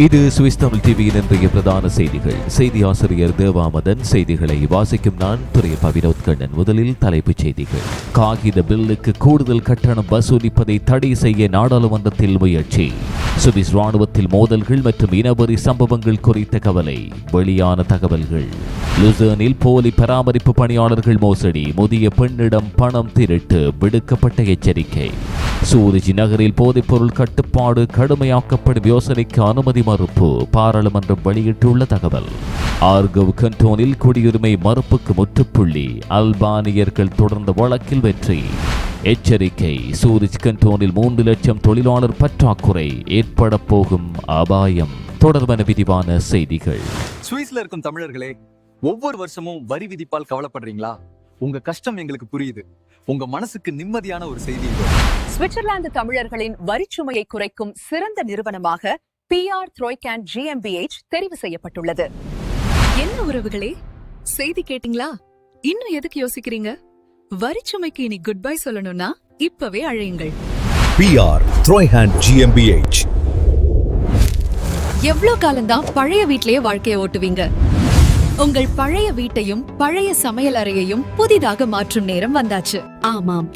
இது சுவிஸ் தமிழ் டிவியின் இன்றைய பிரதான செய்திகள். செய்தி ஆசிரியர் தேவாமதன் செய்திகளை வாசிக்கும் நான் துறை பவினோத் கண்ணன். முதலில் தலைப்புச் செய்திகள். காகித பில்லுக்கு கூடுதல் கட்டணம் வசூலிப்பதை தடை செய்ய நாடாளுமன்றத்தில் முயற்சி. சுவிஸ் ராணுவத்தில் மோதல்கள் மற்றும் இனவரி சம்பவங்கள் குறித்த கவலை வெளியான தகவல்கள். லுசர்னில் போலி பராமரிப்பு பணியாளர்கள் மோசடி முதிய பெண்ணிடம் பணம் திருட்டு விடுக்கப்பட்ட எச்சரிக்கை. சூரிஜி நகரில் போதைப்பொருள் கட்டுப்பாடு கடுமையாக்கப்படும் யோசனைக்கு அனுமதி மறுப்பு பாராளுமன்றம் வெளியிட்டுள்ள தகவல். ஆர்கவ் கண்டோனில் குடியுரிமை மறுப்புக்கு முற்றுப்புள்ளி அல்பானியர்கள் தொடர்ந்த வழக்கில் வெற்றி. எச்சரிக்கை. சூரிஜ் கண்டோனில் மூன்று லட்சம் தொழிலாளர் பற்றாக்குறை ஏற்பட போகும் அபாயம். தொடர்பான விரிவான செய்திகள். சுவிஸ்ல இருக்கும் தமிழர்களே ஒவ்வொரு வருஷமும் வரி விதிப்பால் கவலைப்படுறீங்களா? உங்க கஷ்டம் எங்களுக்கு புரியுது. உங்க மனசுக்கு நிம்மதியான ஒரு செய்தி. சுவிட்சர்லாந்து தமிழர்களின் வரிச்சுமையை குறைக்கும் சிறந்த நிறுவனமாக பிஆர் த்ரோய்கேன் ஜிஎம்பிஎச் தெரிவு செய்யப்பட்டுள்ளது. என்ன உறவுகளே? செய்தி கேட்டிங்களா? இன்னும் எதுக்கு யோசிக்கிறீங்க? வரிச்சுமைக்கு இனி குட் பை சொல்லணும்னா இப்பவே அழையுங்கள். பிஆர் த்ரோய்ஹேண்ட் ஜிஎம்பிஎச் எவ்ளோ காலம்தான் பழைய வீட்லயே வாழ்க்கைய ஓட்டுவீங்க? உங்கள் பழைய வீட்டையும் பழைய சமையல் அறையையும் புதிதாக மாற்றும் நேரம் வந்தாச்சு. ஆமாம்.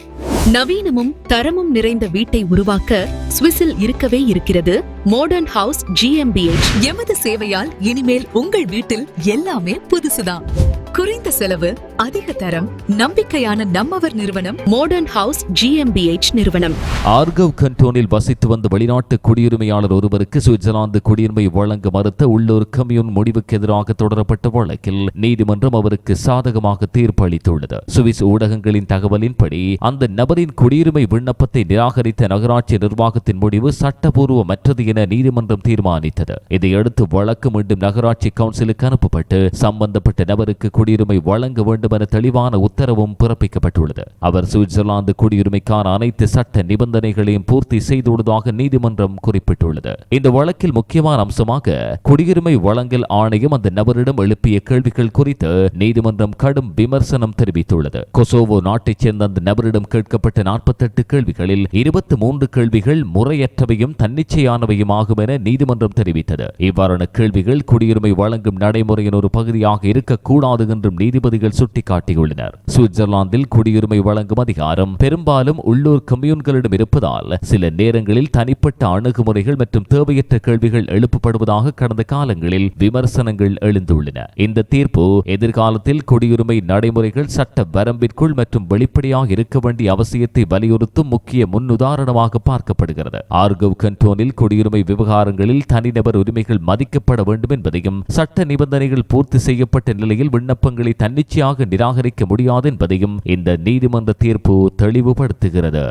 நவீனமும் தரமும் நிறைந்த வீட்டை உருவாக்க சுவிஸில் இருக்கவே இருக்கிறது மாடர்ன் ஹவுஸ் ஜிஎம்பிஎச் எமது சேவையால் இனிமேல் உங்கள் வீட்டில் எல்லாமே புதுசுதான். குறைந்த செலவு அதிக தரம் நம்பிக்கையான நம்மவர் நிறுவனம் மாடர்ன் ஹவுஸ் ஜிஎம்பிஎச் நிறுவனம். ஆர்கவ் கண்டோனில் வசித்து வந்த வெளிநாட்டு குடியுரிமையாளர் ஒருவருக்கு சுவிட்சர்லாந்து குடியுரிமை வழங்க மறுத்த உள்ளூர் கம்யூன் முடிவுக்கு எதிராக தொடரப்பட்ட வழக்கில் நீதிமன்றம் அவருக்கு சாதகமாக தீர்ப்பு அளித்துள்ளது. சுவிஸ் ஊடகங்களின் தகவலின்படி அந்த நபரின் குடியுரிமை விண்ணப்பத்தை நிராகரித்த நகராட்சி நிர்வாகத்தின் முடிவு சட்டபூர்வமற்றது என நீதிமன்றம் தீர்மானித்தது. இதையடுத்து வழக்கு மீண்டும் நகராட்சி கவுன்சிலுக்கு அனுப்பப்பட்டு சம்பந்தப்பட்ட நபருக்கு குடியுரிமை வழங்க வேண்டும் என தெளிவான உத்தரவும் பிறப்பிக்கப்பட்டுள்ளது. அவர் சுவிட்சர்லாந்து குடியுரிமைக்கான அனைத்து சட்ட நிபந்தனைகளையும் பூர்த்தி செய்துள்ளதாக நீதிமன்றம் குறிப்பிட்டுள்ளது. இந்த வழக்கில் முக்கியமான அம்சமாக குடியுரிமை வழங்கல் ஆணையம் அந்த நபரிடம் எழுப்பிய கேள்விகள் குறித்து நீதிமன்றம் கடும் விமர்சனம் தெரிவித்துள்ளது. கொசோவோ நாட்டைச் சேர்ந்த அந்த நபரிடம் கேட்கப்பட்ட நாற்பத்தெட்டு கேள்விகளில் இருபத்தி மூன்று கேள்விகள் முறையற்றவையும் தன்னிச்சையானவையும் ஆகும் என நீதிமன்றம் தெரிவித்தது. இவ்வாறான கேள்விகள் குடியுரிமை வழங்கும் நடைமுறையின் ஒரு பகுதியாக இருக்கக்கூடாது என்றும் நீதிபதிகள் சுட்டிக்காட்டியுள்ளனர். சுவிட்சர்லாந்தில் குடியுரிமை வழங்கும் அதிகாரம் பெரும்பாலும் உள்ளூர் கம்யூன்களிடம் இருப்பதால் சில நேரங்களில் தனிப்பட்ட அணுகுமுறைகள் மற்றும் தேவையற்ற கேள்விகள் எழுப்பப்படுவதாக கடந்த காலங்களில் விமர்சனங்கள் எழுந்துள்ளன. இந்த தீர்ப்பு எதிர்காலத்தில் குடியுரிமை நடைமுறைகள் சட்ட வரம்பிற்குள் மற்றும் வெளிப்படையாக இருக்க வேண்டிய அவசியத்தை வலியுறுத்தும் முக்கிய முன்னுதாரணமாக பார்க்கப்படுகிறது. ஆர்கவ் கண்டோனில் குடியுரிமை விவகாரங்களில் தனிநபர் உரிமைகள் மதிக்கப்பட வேண்டும் என்பதையும் சட்ட நிபந்தனைகள் பூர்த்தி செய்யப்பட்ட நிலையில் விண்ணப்ப விண்ணப்பங்களை தன்னிச்சையாக நிராகரிக்க முடியாது என்பதையும் இந்த நீதிமன்ற தீர்ப்பு தெளிவுபடுத்துகிறது.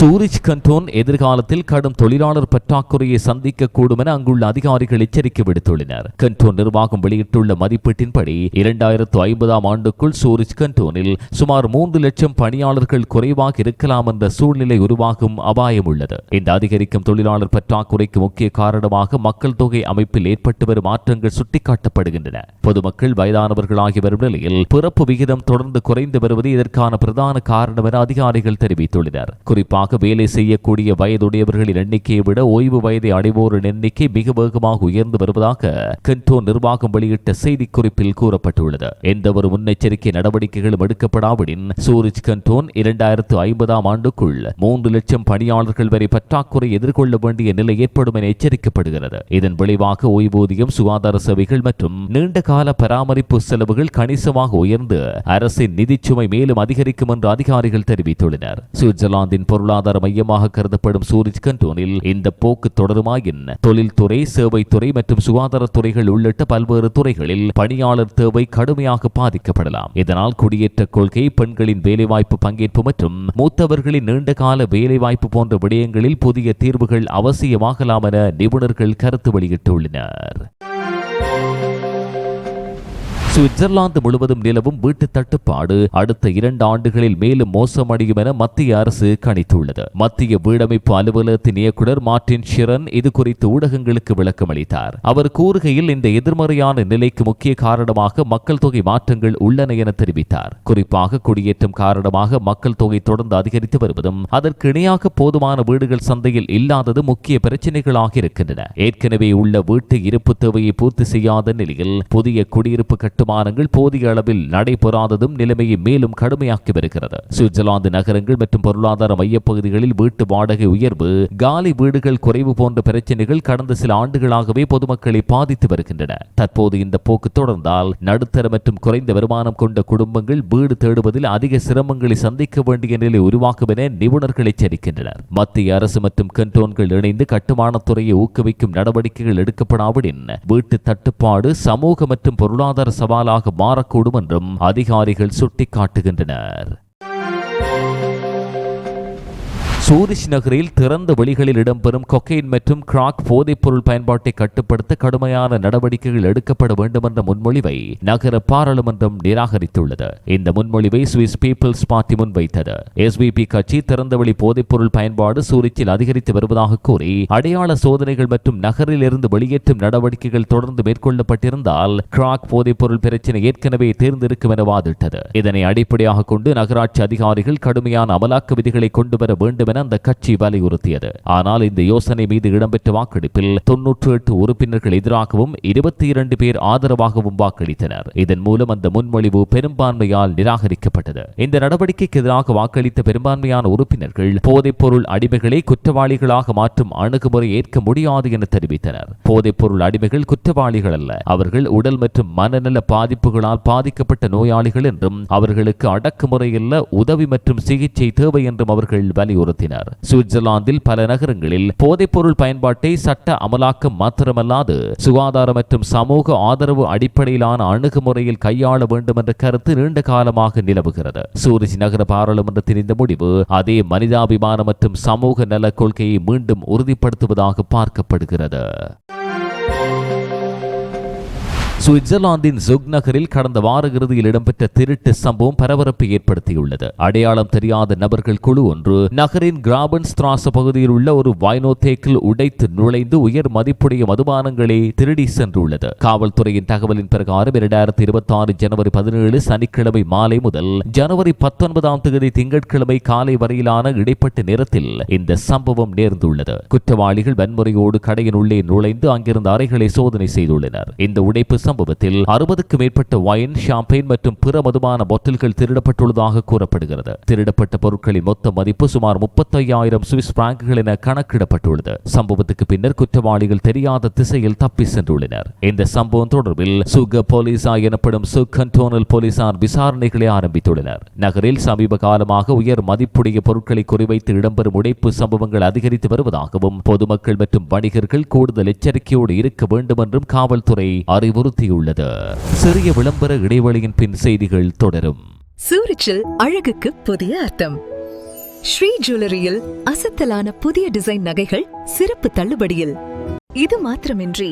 சூரிஜ் கண்டோன் எதிர்காலத்தில் கடும் தொழிலாளர் பற்றாக்குறையை சந்திக்கக்கூடும் என அங்குள்ள அதிகாரிகள் எச்சரிக்கை விடுத்துள்ளனர். கண்டோன் நிர்வாகம் வெளியிட்டுள்ள மதிப்பீட்டின்படி இரண்டாயிரத்து ஐம்பதாம் ஆண்டுக்குள் சூரிஜ் கண்டோனில் சுமார் மூன்று லட்சம் பணியாளர்கள் குறைவாக இருக்கலாம் என்ற சூழ்நிலை உருவாகும் அபாயம் உள்ளது. இந்த அதிகரிக்கும் தொழிலாளர் பற்றாக்குறைக்கு முக்கிய காரணமாக மக்கள் தொகை அமைப்பில் ஏற்பட்டு வரும் மாற்றங்கள் சுட்டிக்காட்டப்படுகின்றன. பொதுமக்கள் வயதானவர்கள் ஆகி வரும் நிலையில் பிறப்பு விகிதம் தொடர்ந்து குறைந்து வருவது இதற்கான பிரதான காரணம் என அதிகாரிகள் தெரிவித்துள்ளனர். குறிப்பாக வேலை செய்யக்கூடிய வயதுடையவர்களின் எண்ணிக்கையை விட ஓய்வு வயதை அடைவோரின் எண்ணிக்கை மிக வேகமாக உயர்ந்து வருவதாக கென்டோ நிர்வாகம் வெளியிட்ட செய்திக்குறிப்பில் கூறப்பட்டுள்ளது. எந்த ஒரு முன்னெச்சரிக்கை நடவடிக்கைகளும் எடுக்கப்படாவிடின் சூரிஜ் கண்டோன் இரண்டாயிரத்து ஐம்பதாம் ஆண்டுக்குள் மூன்று லட்சம் பணியாளர்கள் வரை பற்றாக்குறை எதிர்கொள்ள வேண்டிய நிலை ஏற்படும் என எச்சரிக்கப்படுகிறது. இதன் விளைவாக ஓய்வூதியம் சுகாதார சேவைகள் மற்றும் நீண்ட கால பராமரிப்பு செலவுகள் கணிசமாக உயர்ந்து அரசின் நிதிச்சுமை மேலும் அதிகரிக்கும் என்று அதிகாரிகள் தெரிவித்துள்ளனர். சுவிட்சர்லாந்தின் பொருளாதார மையமாக கருதப்படும் சூரிஜ் கண்டோனில் இந்த போக்கு தொடருமாயின் தொழில்துறை சேவைத்துறை மற்றும் சுகாதாரத்துறைகள் உள்ளிட்ட பல்வேறு துறைகளில் பணியாளர் தேவை கடுமையாக பாதிக்கப்படலாம். இதனால் குடியேற்ற கொள்கை பெண்களின் வேலைவாய்ப்பு பங்கேற்பு மற்றும் மூத்தவர்களின் நீண்டகால வேலைவாய்ப்பு போன்ற விடயங்களில் புதிய தீர்வுகள் அவசியமாகலாம் என நிபுணர்கள் கருத்து வெளியிட்டுள்ளனர். சுவிட்சர்லாந்து முழுவதும் நிலவும் வீட்டு தட்டுப்பாடு அடுத்த இரண்டு ஆண்டுகளில் மேலும் மோசமடையும் என மத்திய அரசு கணித்துள்ளது. மத்திய வீடமைப்பு அலுவலகத்தின் இயக்குனர் மார்டின் ஷிரன் இது குறித்து ஊடகங்களுக்கு விளக்கம் அளித்தார் அவர் கூறுகையில் இந்த எதிர்மறையான நிலைக்கு முக்கிய காரணமாக மக்கள் தொகை மாற்றங்கள் உள்ளன என தெரிவித்தார். குறிப்பாக குடியேற்றம் காரணமாக மக்கள் தொகை தொடர்ந்து அதிகரித்து வருவதும் அதற்கு இணையாக போதுமான வீடுகள் சந்தையில் இல்லாதது முக்கிய பிரச்சனைகளாக இருக்கின்றன. ஏற்கனவே உள்ள வீட்டு இருப்பு தேவையை பூர்த்தி செய்யாத நிலையில் புதிய குடியிருப்பு கட்டுமானங்கள் போதிய அளவில் நடைபெறாததும் நிலைமையை மேலும் கடுமையாக்கி வருகிறது. சுவிட்சர்லாந்து நகரங்கள் மற்றும் பொருளாதார மையப்பகுதிகளில் வீட்டு வாடகை உயர்வு காலி வீடுகள் குறைவு போன்ற பிரச்சனைகள் கடந்த சில ஆண்டுகளாகவே பொதுமக்களை பாதித்து வருகின்றன. தற்போது இந்த போக்கு தொடர்ந்தால் நடுத்தர மற்றும் குறைந்த வருமானம் கொண்ட குடும்பங்கள் வீடு தேடுவதில் அதிக சிரமங்களை சந்திக்க வேண்டிய நிலை உருவாக்கும் என நிபுணர்கள் எச்சரிக்கின்றனர். மத்திய அரசு மற்றும் கண்டோன்கள் இணைந்து கட்டுமானத்துறையை ஊக்குவிக்கும் நடவடிக்கைகள் எடுக்கப்படாவிடின் வீட்டு தட்டுப்பாடு சமூக மற்றும் பொருளாதார சவாலாக மாறக்கூடும் என்றும் அதிகாரிகள் சுட்டிக்காட்டுகின்றனர். சூரிஷ் நகரில் திறந்த வெளிகளில் இடம்பெறும் கொக்கைன் மற்றும் கிராக் போதைப்பொருள் பயன்பாட்டை கட்டுப்படுத்த கடுமையான நடவடிக்கைகள் எடுக்கப்பட வேண்டும் என்ற முன்மொழிவை நகர பாராளுமன்றம் நிராகரித்துள்ளது. இந்த முன்மொழிவை சுவிஸ் பீப்புள்ஸ் பார்ட்டி முன்வைத்தது. எஸ்பிபி கட்சி திறந்தவெளி போதைப்பொருள் பயன்பாடு சூரிச்சில் அதிகரித்து வருவதாக கூறி அடையாள சோதனைகள் மற்றும் நகரில் இருந்து வெளியேற்றும் நடவடிக்கைகள் தொடர்ந்து மேற்கொள்ளப்பட்டிருந்தால் கிராக் போதைப்பொருள் பிரச்சினை ஏற்கனவே தேர்ந்திருக்கும் என வாதிட்டது. இதனை அடிப்படையாக கொண்டு நகராட்சி அதிகாரிகள் கடுமையான அமலாக்க விதிகளை கொண்டு வர வேண்டும் என அந்த கட்சி வலியுறுத்தியது. ஆனால் இந்த யோசனை மீது இடம்பெற்ற வாக்கெடுப்பில் தொன்னூற்று எட்டு உறுப்பினர்கள் எதிராகவும் இருபத்தி இரண்டு பேர் ஆதரவாகவும் வாக்களித்தனர். இதன் மூலம் அந்த முன்மொழிவு பெரும்பான்மையால் நிராகரிக்கப்பட்டது. இந்த நடவடிக்கைக்கு எதிராக வாக்களித்த பெரும்பான்மையான உறுப்பினர்கள் போதைப்பொருள் அடிமைகளை குற்றவாளிகளாக மாற்றும் அணுகுமுறை ஏற்க முடியாது என தெரிவித்தனர். போதைப்பொருள் அடிமைகள் குற்றவாளிகள் அல்ல. அவர்கள் உடல் மற்றும் மனநல பாதிப்புகளால் பாதிக்கப்பட்ட நோயாளிகள் என்றும் அவர்களுக்கு அடக்குமுறையில்ல உதவி மற்றும் சிகிச்சை தேவை என்றும் அவர்கள் வலியுறுத்தினர். சுவிட்சர்லாந்தில் பல நகரங்களில் போதைப்பொருள் பயன்பாட்டை சட்ட அமலாக்கம் மாத்திரமல்லாது சுகாதார மற்றும் சமூக ஆதரவு அடிப்படையிலான அணுகுமுறையில் கையாள வேண்டும் என்ற கருத்து நீண்ட காலமாக நிலவுகிறது. சூரிஜ் நகர பாராளுமன்றத்தின் இந்த முடிவு அதே மனிதாபிமான மற்றும் சமூக நல கொள்கையை மீண்டும் உறுதிப்படுத்துவதாக பார்க்கப்படுகிறது. சுவிட்சர்லாந்தின் ஜுக் நகரில் கடந்த வார இறுதியில் இடம்பெற்ற திருட்டு சம்பவம் பரபரப்பை ஏற்படுத்தியுள்ளது. அடையாளம் தெரியாத நபர்கள் குழு ஒன்று நகரின் கிராபன் ஸ்திராச பகுதியில் உள்ள ஒரு வைனோதேக்கில் உடைத்து நுழைந்து உயர் மதிப்புடைய மதுபானங்களை திருடி சென்றுள்ளது. காவல்துறையின் தகவலின் பிரகாரம் இரண்டாயிரத்தி இருபத்தி ஆறு ஜனவரி பதினேழு சனிக்கிழமை மாலை முதல் ஜனவரி பத்தொன்பதாம் தேதி திங்கட்கிழமை காலை வரையிலான இடைப்பட்ட நேரத்தில் இந்த சம்பவம் நேர்ந்துள்ளது. குற்றவாளிகள் வன்முறையோடு கடையின் உள்ளே நுழைந்து அங்கிருந்த அறைகளை சோதனை செய்துள்ளனர். இந்த உடைப்பு சம்பவத்தில் அறுபதுக்கு மேற்பட்ட ஒயின் ஷாம்பெயின் மற்றும் பிற மதுபான பாட்டில்கள் திருடப்பட்டுள்ளதாக கூறப்படுகிறது. திருடப்பட்ட பொருட்களின் மொத்த மதிப்பு சுமார் முப்பத்தையாயிரம் சுவிஸ் பிராங்குகள் என கணக்கிடப்பட்டுள்ளது. சம்பவத்துக்கு பின்னர் குற்றவாளிகள் தெரியாத திசையில் தப்பி சென்றுள்ளனர். இந்த சம்பவம் தொடர்பில் சுக போலீசா எனப்படும் சுக் கண்டோனல் போலீசார் விசாரணைகளை ஆரம்பித்துள்ளனர். நகரில் சமீப காலமாக உயர் மதிப்புடைய பொருட்களை குறிவைத்து இடம்பெறும் உடைப்பு சம்பவங்கள் அதிகரித்து வருவதாகவும் பொதுமக்கள் மற்றும் வணிகர்கள் கூடுதல் எச்சரிக்கையோடு இருக்க வேண்டும் என்றும் காவல்துறை அறிவுறுத்தி அறிவுறுத்தியுள்ளது சிறிய விளம்பர இடைவெளியின் பின் செய்திகள் தொடரும். சூரிச்சில் அழகுக்கு புதிய அர்த்தம். ஸ்ரீ ஜுவல்லரியில் அசத்தலான புதிய டிசைன் நகைகள் சிறப்பு தள்ளுபடியில். இது மாத்திரமின்றி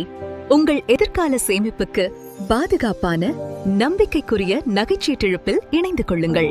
உங்கள் எதிர்கால சேமிப்புக்கு பாதுகாப்பான நம்பிக்கைக்குரிய நகைச்சீட்டிழப்பில் இணைந்து கொள்ளுங்கள்.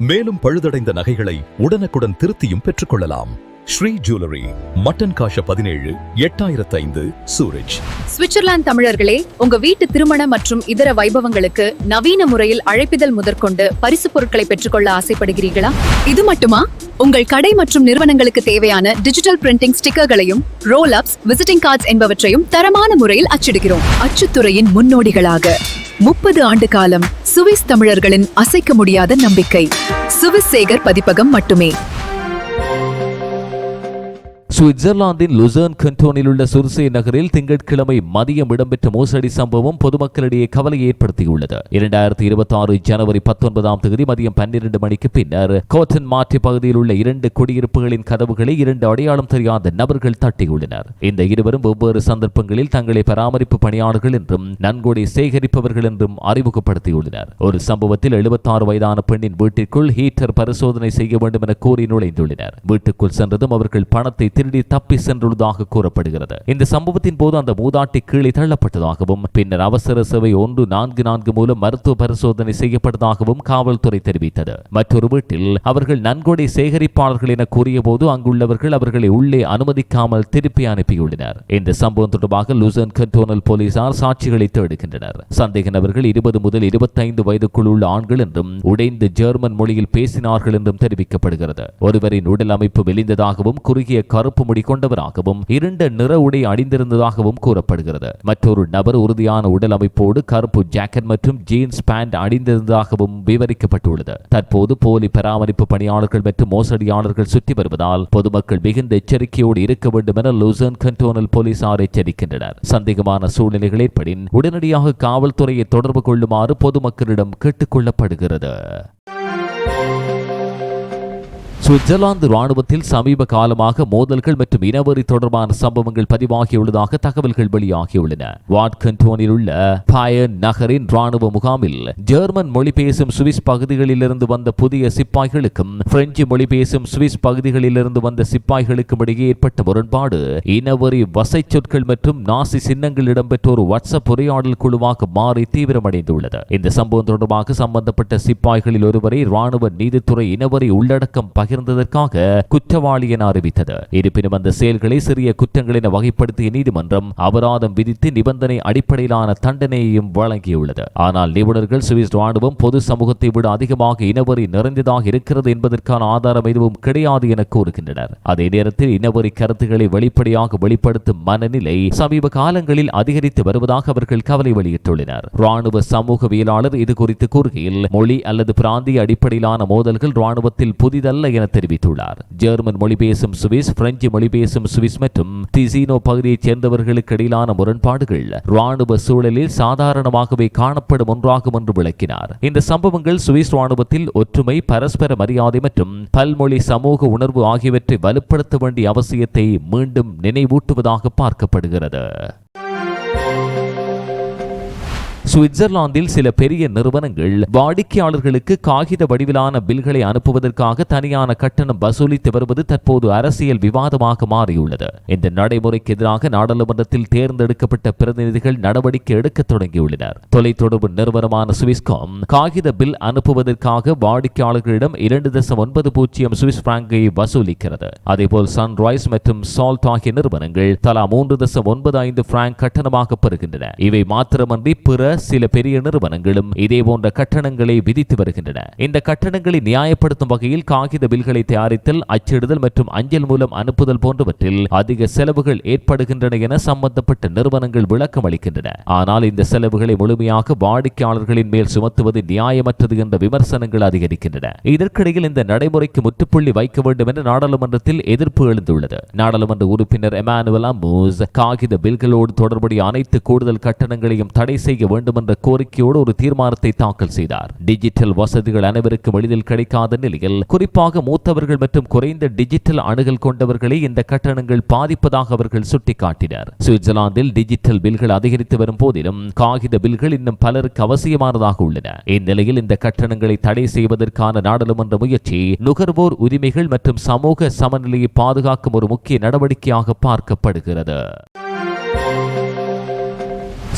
மேலும் பழுதடைந்த நகைகளை உடனுக்குடன் திருத்தியும் பெற்றுக்கொள்ளலாம். ஸ்ரீ ஜுவல்லரி மட்டன் காஷ பதினேழு எட்டாயிரத்து ஐந்து சூரஜ் சுவிட்சர்லாந்து தமிழர்களே உங்க வீட்டு திருமண மற்றும் இதர வைபவங்களுக்கு நவீன முறையில் அழைப்பிதழ் முதற்கொண்டு பரிசு பொருட்களை பெற்றுக்கொள்ள ஆசைப்படுகிறீர்களா? இது மட்டுமா? உங்கள் கடை மற்றும் நிறுவனங்களுக்கு தேவையான டிஜிட்டல் பிரிண்டிங் ஸ்டிக்கர்களையும் ரோல் அப்ஸ் விசிட்டிங் கார்ட்ஸ் என்பவற்றையும் தரமான முறையில் அச்சிடுகிறோம். அச்சுத்துறையின் முன்னோடிகளாக. முப்பது ஆண்டு காலம் சுவிஸ் தமிழர்களின் அசைக்க முடியாத நம்பிக்கை. சுவிஸ் சேகர் பதிப்பகம் மட்டுமே. சுவிட்சர்லாந்தின் லுசர்ன் கண்டோனில் உள்ள சுர்சே நகரில் திங்கட்கிழமை மதியம் இடம்பெற்ற மோசடி சம்பவம் பொதுமக்களிடையே கவலையை ஏற்படுத்தியுள்ளது. இரண்டாயிரத்தி இருபத்தி ஆறு ஜனவரி பத்தொன்பதாம் தேதி மதியம் பன்னிரண்டு மணிக்கு பின்னர் கோட்டன் மாற்றி பகுதியில் உள்ள இரண்டு குடியிருப்புகளின் கதவுகளை இரண்டு அடையாளம் தெரியாத நபர்கள் தட்டியுள்ளனர். இந்த இருவரும் வெவ்வேறு சந்தர்ப்பங்களில் தங்களை பராமரிப்பு பணியாளர்கள் என்றும் நன்கொடை சேகரிப்பவர்கள் என்றும் அறிமுகப்படுத்தியுள்ளனர். ஒரு சம்பவத்தில் 76 வயதான பெண்ணின் வீட்டிற்குள் ஹீட்டர் பரிசோதனை செய்ய வேண்டும் என கூறி நுழைந்துள்ளனர். வீட்டுக்குள் சென்றதும் அவர்கள் பணத்தை திருடி தப்பி சென்றுள்ளதாக கூறப்படுகிறது. இந்த சம்பவத்தின் போது அந்த மூதாட்டி கீழே தள்ளப்பட்டதாகவும் பின்னர் அவசர சேவை ஒன்று நான்கு நான்கு மூலம் மருத்துவ பரிசோதனை செய்யப்பட்டதாகவும் காவல்துறை தெரிவித்தது. மற்றொரு வீட்டில் அவர்கள் நன்கொடை சேகரிப்பாளர்கள் என கூறியபோது அங்குள்ளவர்கள் அவர்களை உள்ளே அனுமதிக்காமல் திருப்பி அனுப்பியுள்ளனர். இந்த சம்பவம் தொடர்பாக லூசன் கண்டோனல் போலீசார் சாட்சிகளை தேடுகின்றனர். சந்தேக நபர்கள் இருபது முதல் இருபத்தைந்து வயதுக்குள் உள்ள ஆண்கள் என்றும் உடைந்து ஜெர்மன் மொழியில் பேசினார்கள் என்றும் தெரிவிக்கப்படுகிறது. ஒருவரின் உடல் அமைப்பு வெளிந்ததாகவும் குறுகிய கருப்பு முடி கொண்டவராகவும் இருண்ட நிற உடை அணிந்திருந்ததாகவும் கூறப்படுகிறது. மற்றொரு நபர் உறுதியான உடல் அமைப்போடு கருப்பு ஜாக்கெட் மற்றும் ஜீன்ஸ் பேண்ட் அணிந்திருந்ததாகவும் விவரிக்கப்பட்டுள்ளது. தற்போது போலி பராமரிப்பு பணியாளர்கள் மற்றும் மோசடியாளர்கள் சுற்றி வருவதால் பொதுமக்கள் மிகுந்த எச்சரிக்கையோடு இருக்க வேண்டும் என லூசன் கண்டோனல் போலீசார் எச்சரிக்கின்றனர். சந்தேகமான சூழ்நிலைகள் ஏற்படின் உடனடியாக காவல்துறையை தொடர்பு கொள்ளுமாறு பொதுமக்களிடம் கேட்டுக்கொள்ளப்படுகிறது சுவிட்சர்லாந்து ராணுவத்தில் சமீப காலமாக மோதல்கள் மற்றும் இனவெறி தொடர்பான சம்பவங்கள் பதிவாகியுள்ளதாக தகவல்கள் வெளியாகியுள்ளன. வாட்கன்டோனில் உள்ள பயன் நகரின் ராணுவ முகாமில் ஜெர்மன் மொழி பேசும் சுவிஸ் பகுதிகளிலிருந்து வந்த புதிய சிப்பாய்களுக்கும் பிரெஞ்சு மொழி பேசும் சுவிஸ் பகுதிகளிலிருந்து வந்த சிப்பாய்களுக்கும் இடையே ஏற்பட்ட முரண்பாடு இனவெறி வசை சொற்கள் மற்றும் நாசி சின்னங்கள் இடம்பெற்ற ஒரு வாட்ஸ்அப் உரையாடல் குழுவாக மாறி தீவிரமடைந்துள்ளது. இந்த சம்பவம் தொடர்பாக சம்பந்தப்பட்ட சிப்பாய்களில் ஒருவரை ராணுவ நீதித்துறை இனவெறி உள்ளடக்கம் பகிர்ந்ததற்காக குற்றவாளி என அறிவித்தது. இருப்பினும் அந்த செயல்களை சிறிய குற்றங்கள் என வகைப்படுத்திய நீதிமன்றம் அபராதம் விதித்து நிபந்தனை அடிப்படையிலான தண்டனையையும் வழங்கியுள்ளது. ஆனால் நிபுணர்கள் சுவிஸ் ராணுவம் பொது சமூகத்தை விட அதிகமாக இனவரி நிறைந்ததாக இருக்கிறது என்பதற்கான ஆதாரம் எதுவும் கிடையாது என கூறுகின்றனர். அதே நேரத்தில் இனவரி கருத்துக்களை வெளிப்படையாக வெளிப்படுத்தும் மனநிலை சமீப காலங்களில் அதிகரித்து வருவதாக அவர்கள் கவலை வெளியிட்டுள்ளனர். ராணுவ சமூகவியலாளர் இது குறித்து கூறுகையில் மொழி அல்லது பிராந்திய அடிப்படையிலான மோதல்கள் ராணுவத்தில் புதிதல்ல என தெரிவித்துள்ளார். ஜெர்மன் மொழி பேசும் சுவிஸ் பிரெஞ்சு மொழி பேசும் சுவிஸ் மற்றும் திசினோ பகுதியைச் சேர்ந்தவர்களுக்கு இடையிலான முரண்பாடுகள் ராணுவ சூழலில் சாதாரணமாகவே காணப்படும் ஒன்றாகும் என்று விளக்கினார். இந்த சம்பவங்கள் சுவிஸ் ராணுவத்தில் ஒற்றுமை பரஸ்பர மரியாதை மற்றும் பல்மொழி சமூக உணர்வு ஆகியவற்றை வலுப்படுத்த வேண்டிய அவசியத்தை மீண்டும் நினைவூட்டுவதாக பார்க்கப்படுகிறது. சுவிட்சர்லாந்தில் சில பெரிய நிறுவனங்கள் வாடிக்கையாளர்களுக்கு காகித வடிவிலான பில்களை அனுப்புவதற்காக தனியான கட்டணம் வசூலித்து வருவது தற்போது அரசியல் விவாதமாக மாறியுள்ளது. இந்த நடைமுறைக்கு எதிராக நாடாளுமன்றத்தில் தேர்ந்தெடுக்கப்பட்ட பிரதிநிதிகள் நடவடிக்கை எடுக்க தொடங்கியுள்ளனர். தொலைத்தொடர்பு நிறுவனமான சுவிஸ்காம் காகித பில் அனுப்புவதற்காக வாடிக்கையாளர்களிடம் இரண்டு தசம் ஒன்பது பூஜ்ஜியம் சுவிஸ் பிராங்கை வசூலிக்கிறது. அதேபோல் சன்ரைஸ் மற்றும் சால்ட் ஆகிய நிறுவனங்கள் தலா மூன்று தசம் ஒன்பது ஐந்து பிராங்க் கட்டணமாக பெறுகின்றன. இவை மாத்திரமன்றி பிற சில பெரிய நிறுவனங்களும் இதே போன்ற கட்டணங்களை விதித்து வருகின்றன. இந்த கட்டணங்களை நியாயப்படுத்தும் வகையில் காகித பில்களை தயாரித்தல் அச்சிடுதல் மற்றும் அஞ்சல் மூலம் அனுப்புதல் போன்றவற்றில் அதிக செலவுகள் ஏற்படுகின்றன என சம்பந்தப்பட்ட நிறுவனங்கள் விளக்கம் அளிக்கின்றன. ஆனால் இந்த செலவுகளை முழுமையாக வாடிக்கையாளர்களின் மேல் சுமத்துவது நியாயமற்றது என்ற விமர்சனங்கள் அதிகரிக்கின்றன. இதற்கிடையில் இந்த நடைமுறைக்கு முற்றுப்புள்ளி வைக்க வேண்டும் என நாடாளுமன்றத்தில் எதிர்ப்பு எழுந்துள்ளது. நாடாளுமன்ற உறுப்பினர் எமானுவல் அமூஸ் காகித பில்களோடு தொடர்புடைய அனைத்து கூடுதல் கட்டணங்களையும் தடை செய்ய வேண்டும் என்ற கோரிக்கையோடு ஒரு தீர்மானத்தை தாக்கல் செய்தார். டிஜிட்டல் வசதிகள் அனைவருக்கும் எளிதில் கிடைக்காத நிலையில் குறிப்பாக மூத்தவர்கள் மற்றும் குறைந்த டிஜிட்டல் அணுகல் கொண்டவர்களை இந்த கட்டணங்கள் பாதிப்பதாக அவர்கள் சுட்டிக்காட்டினர். சுவிட்சர்லாந்தில் டிஜிட்டல் பில்கள் அதிகரித்து வரும் போதிலும் காகித பில்கள் இன்னும் பலருக்கு அவசியமானதாக உள்ளன. இந்நிலையில் இந்த கட்டணங்களை தடை செய்வதற்கான நாடாளுமன்ற முயற்சி நுகர்வோர் உரிமைகள் மற்றும் சமூக சமநிலையை பாதுகாக்கும் ஒரு முக்கிய நடவடிக்கையாக பார்க்கப்படுகிறது.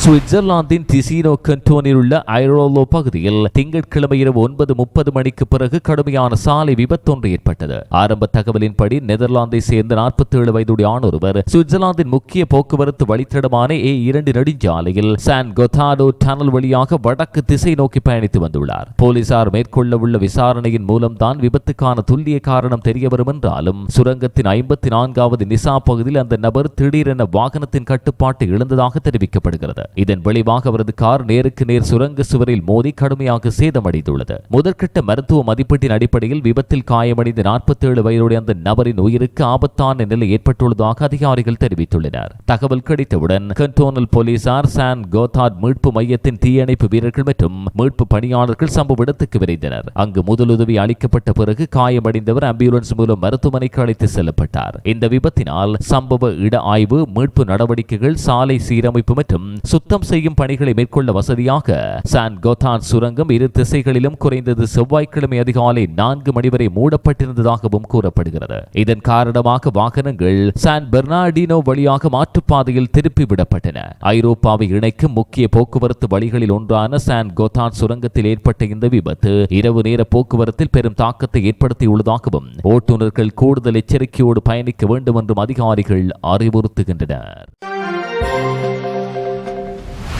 சுவிட்சர்லாந்தின் டிசினோ கண்டோனில் உள்ள ஐரோலோ பகுதியில் திங்கட்கிழமை இரவு ஒன்பது முப்பது மணிக்கு பிறகு கடுமையான சாலை விபத்தொன்று ஏற்பட்டது. ஆரம்ப தகவலின்படி நெதர்லாந்தை சேர்ந்த நாற்பத்தி ஏழு வயதுடைய ஆணொருவர் சுவிட்சர்லாந்தின் முக்கிய போக்குவரத்து வழித்தடமான ஏ இரண்டு நெடுஞ்சாலையில் சான் கொத்தாடோ டனல் வழியாக வடக்கு திசை நோக்கி பயணித்து வந்துள்ளார். போலீசார் மேற்கொள்ள உள்ள விசாரணையின் மூலம்தான் விபத்துக்கான துல்லிய காரணம் தெரியவரும் என்றாலும் சுரங்கத்தின் ஐம்பத்தி நான்காவது நிசா பகுதியில் அந்த நபர் திடீரென வாகனத்தின் கட்டுப்பாட்டை இழந்ததாக தெரிவிக்கப்படுகிறது. இதன் விளைவாக அவரது கார் நேருக்கு நேர் சுரங்க சுவரில் மோதி கடுமையாக சேதமடைந்துள்ளது. முதற்கட்ட மருத்துவ மதிப்பீட்டின் அடிப்படையில் விபத்தில் காயமடைந்த நாற்பத்தி ஏழு வயதுடைய அந்த நபரின் உயிருக்கு ஆபத்தான நிலை ஏற்பட்டுள்ளதாக அதிகாரிகள் தெரிவித்துள்ளனர். தகவல் கிடைத்தவுடன் கண்டோனல் போலீசார் சான் கோத்தார்ட் மீட்பு மையத்தின் தீயணைப்பு வீரர்கள் மற்றும் மீட்பு பணியாளர்கள் சம்பவ இடத்துக்கு விரைந்தனர். அங்கு முதலுதவி அளிக்கப்பட்ட பிறகு காயமடைந்தவர் ஆம்புலன்ஸ் மூலம் மருத்துவமனைக்கு அழைத்து செல்லப்பட்டார். இந்த விபத்தினால் சம்பவ இட ஆய்வு மீட்பு நடவடிக்கைகள் சாலை சீரமைப்பு மற்றும் சுத்தம் செய்யும் பணிகளை மேற்கொள்ள வசதியாக சான் கோதான் சுரங்கம் இரு திசைகளிலும் குறைந்தது செவ்வாய்க்கிழமை அதிகாலை நான்கு மணி வரை மூடப்பட்டிருந்ததாகவும் கூறப்படுகிறது. இதன் காரணமாக வாகனங்கள் சான் பெர்னார்டினோ வழியாக மாற்றுப்பாதையில் திருப்பிவிடப்பட்டன. ஐரோப்பாவை இணைக்கும் முக்கிய போக்குவரத்து வழிகளில் ஒன்றான சான் கோதான் சுரங்கத்தில் ஏற்பட்ட இந்த விபத்து இரவு நேர போக்குவரத்தில் பெரும் தாக்கத்தை ஏற்படுத்தியுள்ளதாகவும் ஓட்டுநர்கள் கூடுதல் எச்சரிக்கையோடு பயணிக்க வேண்டும் என்றும் அதிகாரிகள் அறிவுறுத்துகின்றனர்.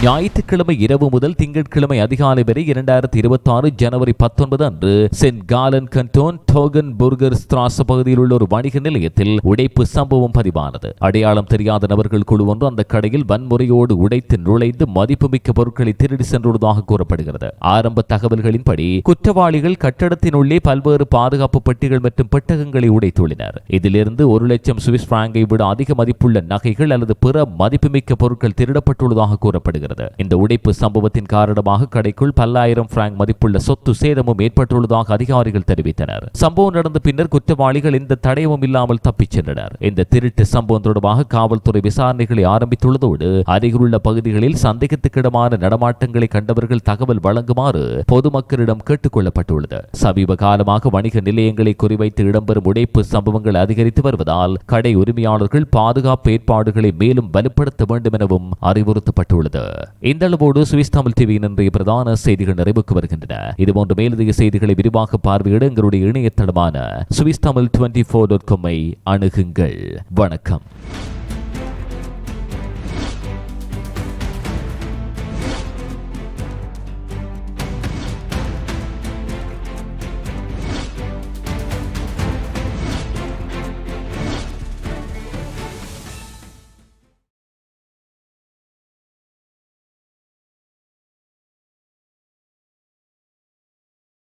ஞாயிற்றுக்கிழமை இரவு முதல் திங்கட்கிழமை அதிகாலை வரை இரண்டாயிரத்தி இருபத்தி ஆறு ஜனவரி பத்தொன்பது அன்று சென்ட் காலன் கண்டோன் டோகன் புர்கர் ஸ்திராச பகுதியில் உள்ள ஒரு வணிக நிலையத்தில் உடைப்பு சம்பவம் பதிவானது. அடையாளம் தெரியாத நபர்கள் குழு ஒன்று அந்த கடையில் வன்முறையோடு உடைத்து நுழைந்து மதிப்புமிக்க பொருட்களை திருடி சென்றுள்ளதாக கூறப்படுகிறது. ஆரம்ப தகவல்களின்படி குற்றவாளிகள் கட்டடத்தினுள்ளே பல்வேறு பாதுகாப்பு பெட்டிகள் மற்றும் பெட்டகங்களை உடைத்துள்ளனர். இதிலிருந்து ஒரு லட்சம் சுவிஸ் பிராங்கை விட அதிக மதிப்புள்ள நகைகள் அல்லது பிற மதிப்புமிக்க பொருட்கள் திருடப்பட்டுள்ளதாக கூறப்படுகிறது. இந்த உடைப்பு சம்பவத்தின் காரணமாக கடைக்குள் பல்லாயிரம் பிராங்க் மதிப்புள்ள சொத்து சேதமும் ஏற்பட்டுள்ளதாக அதிகாரிகள் தெரிவித்தனர். சம்பவம் நடந்த பின்னர் குற்றவாளிகள் எந்த தடயமும் இல்லாமல் தப்பிச் சென்றனர். இந்த திருட்டு சம்பவம் தொடர்பாக காவல்துறை விசாரணைகளை ஆரம்பித்துள்ளதோடு அருகிலுள்ள பகுதிகளில் சந்தேகத்துக்கிடமான நடமாட்டங்களை கண்டவர்கள் தகவல் வழங்குமாறு பொதுமக்களிடம் கேட்டுக் கொள்ளப்பட்டுள்ளது. சமீப காலமாக வணிக நிலையங்களை குறிவைத்து இடம்பெறும் உடைப்பு சம்பவங்கள் அதிகரித்து வருவதால் கடை உரிமையாளர்கள் பாதுகாப்பு ஏற்பாடுகளை மேலும் வலுப்படுத்த வேண்டும் எனவும் அறிவுறுத்தப்பட்டுள்ளது. இந்த அளவோடு சுவிஸ் தமிழ் டிவியின் இன்றைய பிரதான செய்திகள் நிறைவுக்கு வருகின்றன. இதுபோன்ற மேலதிக செய்திகளை விரிவாக பார்வையிட எங்களுடைய இணையதளமான Swiss Tamil twenty four dot காமை அணுகுங்கள். வணக்கம்.